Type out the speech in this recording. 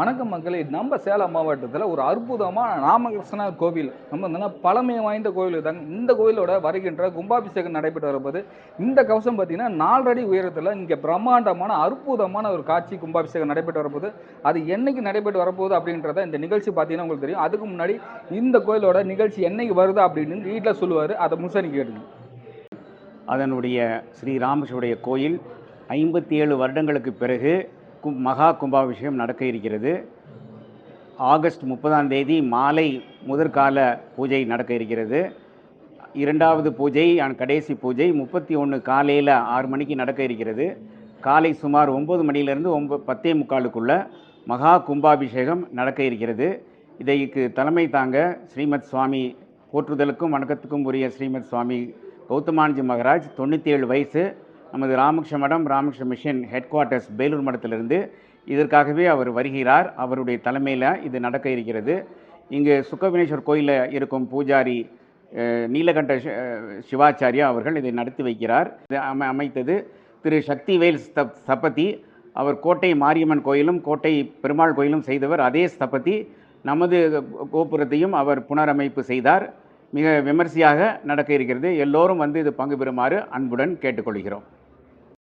வணக்கம் மக்களே நம்ம சேலம் மாவட்டத்தில் ஒரு அற்புதமான ராமகிருஷ்ணர் கோவில். நம்ம வந்து பழமை வாய்ந்த கோவில் தாங்க இந்த கோவிலோட வருகின்ற கும்பாபிஷேகம் நடைபெற்று வரும்போது இந்த கவசம் பார்த்தீங்கன்னா நாலடி உயரத்தில் இங்கே பிரம்மாண்டமான அற்புதமான ஒரு காட்சி கும்பாபிஷேகம் நடைபெற்று வரும்போது அது என்னைக்கு நடைபெற்று வரப்போகுது அப்படின்றத இந்த நிகழ்ச்சி பார்த்தீங்கன்னா உங்களுக்கு தெரியும். அதுக்கு முன்னாடி இந்த கோயிலோட நிகழ்ச்சி என்னைக்கு வருது அப்படின்னு வீட்டில் சொல்லுவார். அதை முசனி கேட்டுங்க அதனுடைய ஸ்ரீ ராமேஸ்வருடைய கோயில் ஐம்பத்தி ஏழு வருடங்களுக்கு பிறகு கும் மகா கும்பாபிஷேகம் நடக்க இருக்கிறது. ஆகஸ்ட் முப்பதாம் தேதி மாலை முதற்கால பூஜை நடக்க இருக்கிறது. இரண்டாவது பூஜை அண்ட் கடைசி பூஜை முப்பத்தி ஒன்று காலையில் ஆறு மணிக்கு நடக்க இருக்கிறது. காலை சுமார் ஒம்பது மணியிலிருந்து ஒம்ப பத்தே முக்காலுக்குள்ள மகா கும்பாபிஷேகம் நடக்க இருக்கிறது. இதைக்கு தலைமை தாங்க ஸ்ரீமத் சுவாமி போற்றுதலுக்கும் வணக்கத்துக்கும் உரிய ஸ்ரீமத் சுவாமி கௌதமானஜி மகராஜ் தொண்ணூற்றி ஏழு வயசு நமது ராமகிருஷ்ண மடம் Ramakrishna mission headquarters Belur மடத்திலிருந்து இதற்காகவே அவர் வருகிறார். அவருடைய தலைமையில் இது நடக்க இருக்கிறது. இங்கு சுக்கவினேஸ்வர் கோயிலில் இருக்கும் பூஜாரி நீலகண்ட சிவாச்சாரியா அவர்கள் இதை நடத்தி வைக்கிறார். இது அமை அமைத்தது திரு சக்திவேல் ஸ்தப் ஸ்தபதி. அவர் கோட்டை மாரியம்மன் கோயிலும் கோட்டை பெருமாள் கோயிலும் செய்தவர் அதே ஸ்தபதி. நமது கோபுரத்தையும் அவர் புனரமைப்பு செய்தார். மிக விமர்சையாக நடக்க இருக்கிறது. எல்லோரும் வந்து இது பங்கு பெறுமாறு அன்புடன் கேட்டுக்கொள்கிறோம்.